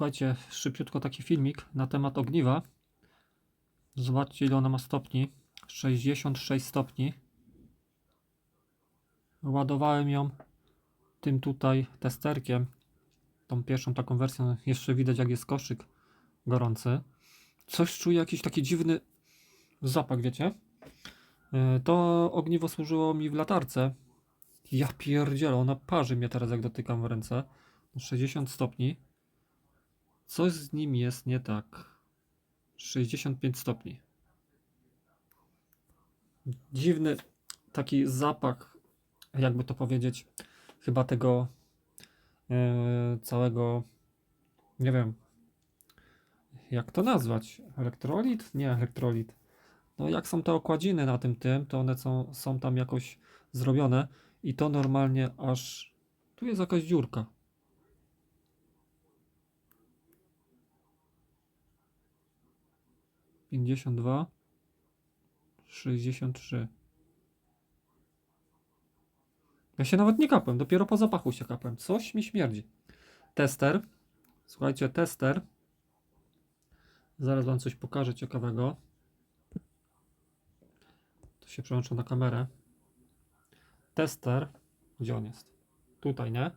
słuchajcie, szybciutko taki filmik na temat ogniwa. Zobaczcie, ile ona ma stopni. 66 stopni. Ładowałem ją tym tutaj testerkiem. Tą pierwszą taką wersją. Jeszcze widać, jak jest koszyk gorący. Coś czuję, jakiś taki dziwny zapach, wiecie? Yy, To ogniwo służyło mi w latarce. Ja pierdzielę, ona parzy mnie teraz, jak dotykam w ręce. 60 stopni. Coś z nim jest nie tak. 65 stopni. Dziwny taki zapach, jakby to powiedzieć, chyba tego e, całego, nie wiem, jak to nazwać? Elektrolit? Nie, elektrolit. No jak są te okładziny na tym tym, to one są, są tam jakoś zrobione i to normalnie aż... Tu jest jakaś dziurka. Pięćdziesiąt dwa, sześćdziesiąt trzy. Ja się nawet nie kapłem, dopiero po zapachu się kapłem. Coś mi śmierdzi. Tester. Słuchajcie, tester. Zaraz wam coś pokażę ciekawego. To się przełączę na kamerę. Tester. Gdzie on jest? Tutaj, nie?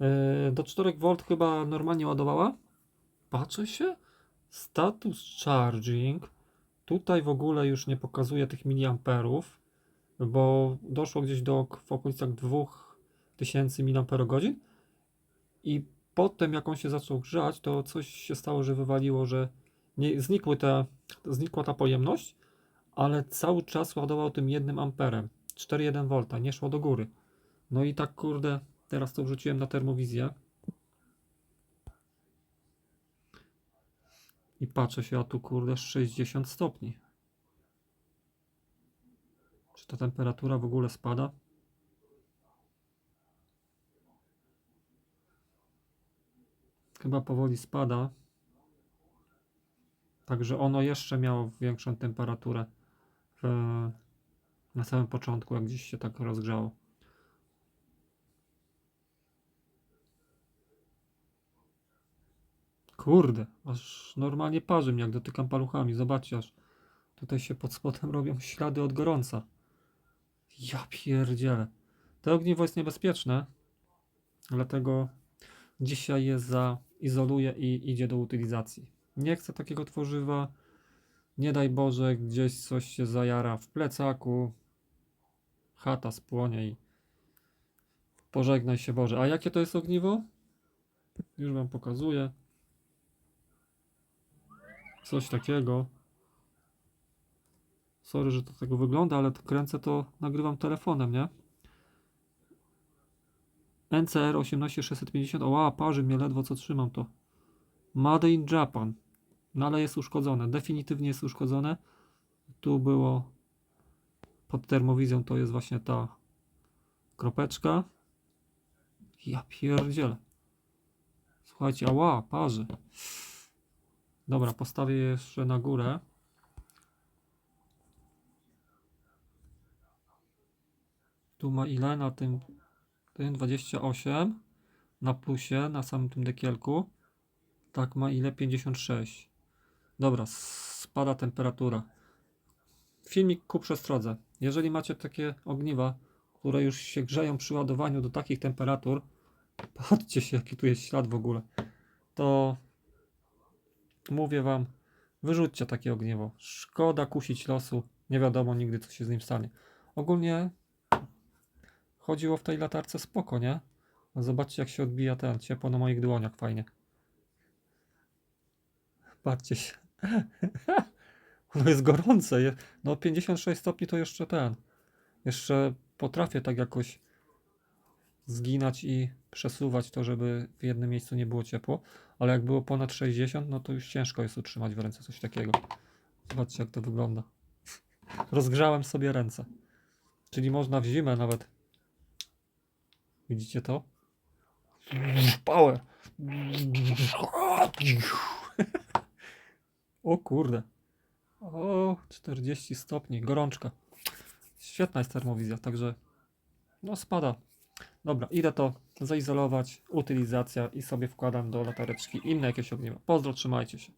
Yy, do 4V chyba normalnie ładowała. Patrzę się. Status charging. Tutaj w ogóle już nie pokazuje tych miliamperów, bo doszło gdzieś do w okolicach 2000 mAh. I potem, jak on się zaczął grzać, to coś się stało, że wywaliło, że nie, znikły te, znikła ta pojemność, ale cały czas ładował tym jednym amperem. 4,1 V, nie szło do góry. No i tak kurde, teraz to wrzuciłem na termowizję. I patrzę się, a tu kurde 60 stopni. Czy ta temperatura w ogóle spada? Chyba powoli spada. Także ono jeszcze miało większą temperaturę w, na samym początku, jak gdzieś się tak rozgrzało. Kurde, aż normalnie parzy mnie, jak dotykam paluchami. Zobaczcie, aż tutaj się pod spodem robią ślady od gorąca. Ja pierdzielę. To ogniwo jest niebezpieczne, dlatego dzisiaj je zaizoluję i idzie do utylizacji. Nie chcę takiego tworzywa. Nie daj Boże, gdzieś coś się zajara w plecaku, chata spłonie i pożegnaj się Boże. A jakie to jest ogniwo? Już Wam pokazuję. Coś takiego. Sorry, że to tego wygląda, ale to kręcę to, nagrywam telefonem, nie? NCR 18650. Oła, parzy mnie ledwo co trzymam to. Made in Japan. No ale jest uszkodzone. Definitywnie jest uszkodzone. Tu było pod termowizją to jest właśnie ta kropeczka. Ja pierdzielę. Słuchajcie, ała, parzy. Dobra, postawię je jeszcze na górę. Tu ma ile na tym? Tym 28 na plusie, na samym tym dekielku. Tak ma ile? 56. Dobra, spada temperatura. Filmik ku przestrodze. Jeżeli macie takie ogniwa, które już się grzeją przy ładowaniu do takich temperatur, patrzcie się jaki tu jest ślad w ogóle, to mówię wam, wyrzućcie takie ogniwo. Szkoda kusić losu, nie wiadomo nigdy co się z nim stanie. Ogólnie chodziło w tej latarce spoko, nie? Zobaczcie jak się odbija ten ciepło na moich dłoniach, fajnie. Patrzcie się. Ono jest gorące. No 56 stopni to jeszcze ten. Jeszcze potrafię tak jakoś zginać i przesuwać to, żeby w jednym miejscu nie było ciepło. Ale jak było ponad 60, no to już ciężko jest utrzymać w ręce coś takiego. Zobaczcie jak to wygląda. Rozgrzałem sobie ręce. Czyli można w zimę nawet. Widzicie to? Power. O kurde. O, 40 stopni, gorączka. Świetna jest termowizja, także no spada. Dobra, idę to zaizolować, utylizacja i sobie wkładam do latareczki inne jakieś ogniwa. Pozdro, trzymajcie się.